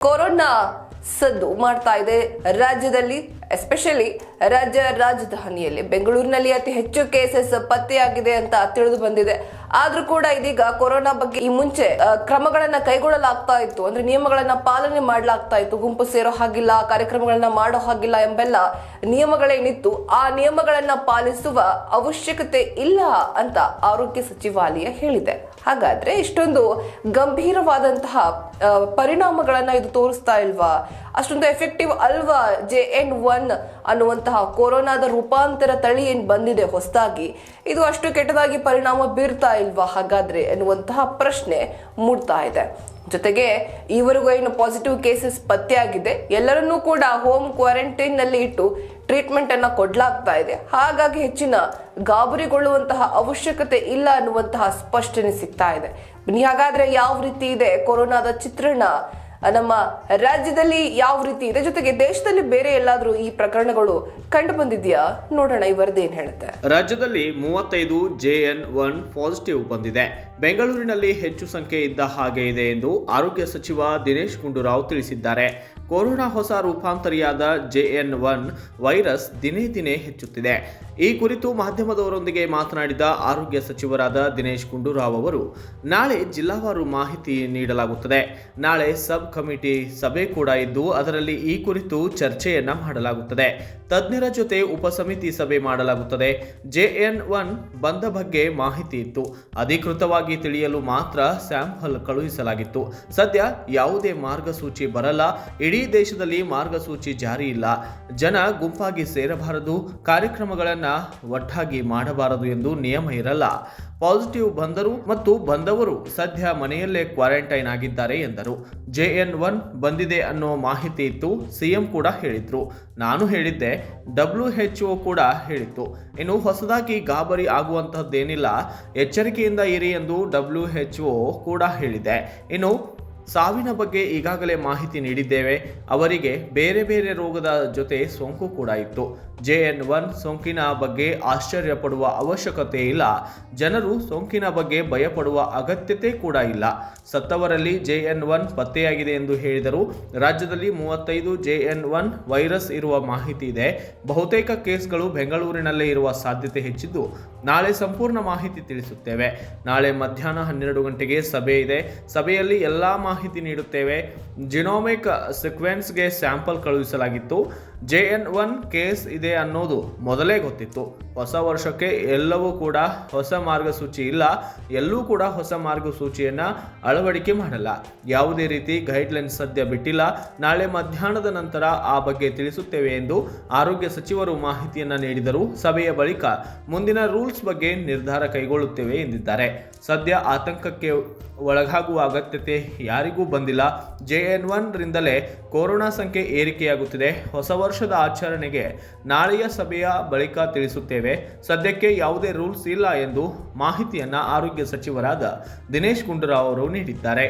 Corona ಸದ್ದು ಮಾಡ್ತಾ ಇದೆ ರಾಜ್ಯದಲ್ಲಿ ಎಸ್ಪೆಷಲಿ ರಾಜ್ಯ ರಾಜಧಾನಿಯಲ್ಲಿ ಬೆಂಗಳೂರಿನಲ್ಲಿ ಅತಿ ಹೆಚ್ಚು ಕೇಸಸ್ ಪತ್ತೆಯಾಗಿದೆ ಅಂತ ತಿಳಿದು ಬಂದಿದೆ. ಆದ್ರೂ ಕೂಡ ಇದೀಗ ಕೊರೋನಾ ಬಗ್ಗೆ ಈ ಮುಂಚೆ ಕ್ರಮಗಳನ್ನ ಕೈಗೊಳ್ಳಲಾಗ್ತಾ ಇತ್ತು. ಅಂದ್ರೆ ನಿಯಮಗಳನ್ನ ಪಾಲನೆ ಮಾಡಲಾಗ್ತಾ ಇತ್ತು. ಗುಂಪು ಸೇರೋ ಹಾಗಿಲ್ಲ, ಕಾರ್ಯಕ್ರಮಗಳನ್ನ ಮಾಡೋ ಹಾಗಿಲ್ಲ ಎಂಬೆಲ್ಲ ನಿಯಮಗಳೇನಿತ್ತು. ಆ ನಿಯಮಗಳನ್ನ ಪಾಲಿಸುವ ಅವಶ್ಯಕತೆ ಇಲ್ಲ ಅಂತ ಆರೋಗ್ಯ ಸಚಿವಾಲಯ ಹೇಳಿದೆ. ಹಾಗಾದ್ರೆ ಇಷ್ಟೊಂದು ಗಂಭೀರವಾದಂತಹ ಪರಿಣಾಮಗಳನ್ನ ಇದು ತೋರಿಸ್ತಾ ಇಲ್ವಾ? ಅಷ್ಟೊಂದು ಎಫೆಕ್ಟಿವ್ ಅಲ್ವಾ ಜೆ ಎನ್ ಒನ್ ಕೊರೋನಾದ ರೂಪಾಂತರ ತಳಿ ಏನು ಬಂದಿದೆ ಹೊಸದಾಗಿ, ಇದು ಅಷ್ಟು ಕೆಟ್ಟದಾಗಿ ಪರಿಣಾಮ ಬೀರ್ತಾ ಇಲ್ವಾ ಹಾಗಾದ್ರೆ ಎನ್ನುವಂತಹ ಪ್ರಶ್ನೆ ಮೂಡ್ತಾ ಇದೆ. ಜೊತೆಗೆ ಈವರೆಗೂ ಏನು ಪಾಸಿಟಿವ್ ಕೇಸಸ್ ಪತ್ತೆಯಾಗಿದೆ ಎಲ್ಲರನ್ನೂ ಕೂಡ ಹೋಮ್ ಕ್ವಾರಂಟೈನ್ನಲ್ಲಿ ಇಟ್ಟು ಟ್ರೀಟ್ಮೆಂಟ್ ಅನ್ನ ಕೊಡ್ಲಾಗ್ತಾ ಇದೆ. ಹಾಗಾಗಿ ಹೆಚ್ಚಿನ ಗಾಬರಿಗೊಳ್ಳುವಂತಹ ಅವಶ್ಯಕತೆ ಇಲ್ಲ ಅನ್ನುವಂತಹ ಸ್ಪಷ್ಟನೆ ಸಿಗ್ತಾ ಇದೆ. ಹಾಗಾದ್ರೆ ಯಾವ ರೀತಿ ಇದೆ ಕೊರೋನಾದ ಚಿತ್ರಣ ನಮ್ಮ ರಾಜ್ಯದಲ್ಲಿ ಯಾವ ರೀತಿ ಇದೆ? ಜೊತೆಗೆ ದೇಶದಲ್ಲಿ ಬೇರೆ ಎಲ್ಲಾದರೂ ಈ ಪ್ರಕರಣಗಳು ಕಂಡು ಬಂದಿದೆಯಾ ನೋಡೋಣ, ಈ ವರದಿ ಏನ್ ಹೇಳುತ್ತೆ. ರಾಜ್ಯದಲ್ಲಿ ಮೂವತ್ತೈದು ಜೆ ಎನ್ ಒನ್ ಪಾಸಿಟಿವ್ ಬಂದಿದೆ. ಬೆಂಗಳೂರಿನಲ್ಲಿ ಹೆಚ್ಚು ಸಂಖ್ಯೆ ಇದ್ದ ಹಾಗೆ ಇದೆ ಎಂದು ಆರೋಗ್ಯ ಸಚಿವ ದಿನೇಶ್ ಗುಂಡೂರಾವ್ ತಿಳಿಸಿದ್ದಾರೆ. ಕೊರೋನಾ ಹೊಸ ರೂಪಾಂತರಿಯಾದ ಜೆ ಎನ್ ಒನ್ ವೈರಸ್ ದಿನೇ ದಿನೇ ಹೆಚ್ಚುತ್ತಿದೆ. ಈ ಕುರಿತು ಮಾಧ್ಯಮದವರೊಂದಿಗೆ ಮಾತನಾಡಿದ ಆರೋಗ್ಯ ಸಚಿವರಾದ ದಿನೇಶ್ ಗುಂಡೂರಾವ್ ಅವರು, ನಾಳೆ ಜಿಲ್ಲಾವಾರು ಮಾಹಿತಿ ನೀಡಲಾಗುತ್ತದೆ. ನಾಳೆ ಸಬ್ ಕಮಿಟಿ ಸಭೆ ಕೂಡ ಇದ್ದು, ಅದರಲ್ಲಿ ಈ ಕುರಿತು ಚರ್ಚೆಯನ್ನ ಮಾಡಲಾಗುತ್ತದೆ. ತಜ್ಞರ ಜೊತೆ ಉಪಸಮಿತಿ ಸಭೆ ಮಾಡಲಾಗುತ್ತದೆ. ಜೆಎನ್ ಒನ್ ಬಂದ ಬಗ್ಗೆ ಮಾಹಿತಿ ಇತ್ತು. ಅಧಿಕೃತವಾಗಿ ತಿಳಿಯಲು ಮಾತ್ರ ಸ್ಯಾಂಪಲ್ ಕಳುಹಿಸಲಾಗಿತ್ತು. ಸದ್ಯ ಯಾವುದೇ ಮಾರ್ಗಸೂಚಿ ಬರಲ್ಲ. ಇಡೀ ದೇಶದಲ್ಲಿ ಮಾರ್ಗಸೂಚಿ ಜಾರಿ ಇಲ್ಲ. ಜನ ಗುಂಪಾಗಿ ಸೇರಬಾರದು. ಕಾರ್ಯಕ್ರಮಗಳನ್ನ ಒಟ್ಟಾಗಿ ಮಾಡಬಾರದು ಎಂದು ನಿಯಮ ಇರಲ್ಲ ಪಾಸಿಟಿವ್ ಬಂದರು ಮತ್ತು ಬಂದವರು ಸದ್ಯ ಮನೆಯಲ್ಲೇ ಕ್ವಾರಂಟೈನ್ ಆಗಿದ್ದಾರೆ ಎಂದರು. ಜೆಎನ್ ಒನ್ ಬಂದಿದೆ ಅನ್ನೋ ಮಾಹಿತಿ ಇತ್ತು, ಸಿಎಂ ಕೂಡ ಹೇಳಿದ್ರು. ನಾನು ಹೇಳಿದ್ದೆ, ಡಬ್ಲ್ಯೂ ಹೆಚ್ ಒ ಕೂಡ ಹೇಳಿತ್ತು. ಇನ್ನು ಹೊಸದಾಗಿ ಗಾಬರಿ ಆಗುವಂತಹದ್ದೇನಿಲ್ಲ. ಎಚ್ಚರಿಕೆಯಿಂದ ಇರಿ ಎಂದು ಡಬ್ಲ್ಯೂ ಎಚ್ ಒ ಕೂಡ ಹೇಳಿದೆ. ಇನ್ನು ಸಾವಿನ ಬಗ್ಗೆ ಈಗಾಗಲೇ ಮಾಹಿತಿ ನೀಡಿದ್ದೇವೆ. ಅವರಿಗೆ ಬೇರೆ ಬೇರೆ ರೋಗದ ಜೊತೆ ಸೋಂಕು ಕೂಡ ಇತ್ತು. ಜೆ ಎನ್ ಒನ್ ಸೋಂಕಿನ ಬಗ್ಗೆ ಆಶ್ಚರ್ಯ ಪಡುವ ಅವಶ್ಯಕತೆ ಇಲ್ಲ. ಜನರು ಸೋಂಕಿನ ಬಗ್ಗೆ ಭಯಪಡುವ ಅಗತ್ಯತೆ ಕೂಡ ಇಲ್ಲ. ಸತ್ತವರಲ್ಲಿ ಜೆ ಎನ್ ಒನ್ ಪತ್ತೆಯಾಗಿದೆ ಎಂದು ಹೇಳಿದರು. ರಾಜ್ಯದಲ್ಲಿ ಮೂವತ್ತೈದು ಜೆ ಎನ್ ಒನ್ ವೈರಸ್ ಇರುವ ಮಾಹಿತಿ ಇದೆ. ಬಹುತೇಕ ಕೇಸ್ಗಳು ಬೆಂಗಳೂರಿನಲ್ಲೇ ಇರುವ ಸಾಧ್ಯತೆ ಹೆಚ್ಚಿದ್ದು, ನಾಳೆ ಸಂಪೂರ್ಣ ಮಾಹಿತಿ ತಿಳಿಸುತ್ತೇವೆ. ನಾಳೆ ಮಧ್ಯಾಹ್ನ ಹನ್ನೆರಡು ಗಂಟೆಗೆ ಸಭೆ ಇದೆ. ಸಭೆಯಲ್ಲಿ ಎಲ್ಲ ಮಾಹಿತಿ ನೀಡುತ್ತೇವೆ. ಜಿನೋಮಿಕ್ ಸಿಕ್ವೆನ್ಸ್ಗೆ ಸ್ಯಾಂಪಲ್ ಕಳುಹಿಸಲಾಗಿತ್ತು. ಜೆ ಎನ್ ಒನ್ ಕೇಸ್ ಇದೆ ಅನ್ನೋದು ಮೊದಲೇ ಗೊತ್ತಿತ್ತು. ಹೊಸ ವರ್ಷಕ್ಕೆ ಎಲ್ಲವೂ ಕೂಡ ಹೊಸ ಮಾರ್ಗಸೂಚಿ ಇಲ್ಲ. ಎಲ್ಲೂ ಕೂಡ ಹೊಸ ಮಾರ್ಗಸೂಚಿಯನ್ನು ಅಳವಡಿಕೆ ಮಾಡಲ್ಲ. ಯಾವುದೇ ರೀತಿ ಗೈಡ್ಲೈನ್ ಸದ್ಯ ಬಿಟ್ಟಿಲ್ಲ. ನಾಳೆ ಮಧ್ಯಾಹ್ನದ ನಂತರ ಆ ಬಗ್ಗೆ ತಿಳಿಸುತ್ತೇವೆ ಎಂದು ಆರೋಗ್ಯ ಸಚಿವರು ಮಾಹಿತಿಯನ್ನು ನೀಡಿದರು. ಸಭೆಯ ಬಳಿಕ ಮುಂದಿನ ರೂಲ್ಸ್ ಬಗ್ಗೆ ನಿರ್ಧಾರ ಕೈಗೊಳ್ಳುತ್ತೇವೆ ಎಂದಿದ್ದಾರೆ. ಸದ್ಯ ಆತಂಕಕ್ಕೆ ಒಳಗಾಗುವ ಅಗತ್ಯತೆ ಯಾರಿಗೂ ಬಂದಿಲ್ಲ. ಜೆ ಎನ್ ಒನ್ ರಿಂದಲೇ ಕೊರೋನಾ ಸಂಖ್ಯೆ ಏರಿಕೆಯಾಗುತ್ತಿದೆ. ಹೊಸ ವರ್ಷದ ಆಚರಣೆಗೆ ನಾಳೆಯ ಸಭೆಯ ಬಳಿಕ ತಿಳಿಸುತ್ತೇವೆ. ಸದ್ಯಕ್ಕೆ ಯಾವುದೇ ರೂಲ್ಸ್ ಇಲ್ಲ ಎಂದು ಮಾಹಿತಿಯನ್ನು ಆರೋಗ್ಯ ಸಚಿವರಾದ ದಿನೇಶ್ ಗುಂಡೂರಾವ್ ಅವರು ನೀಡಿದ್ದಾರೆ.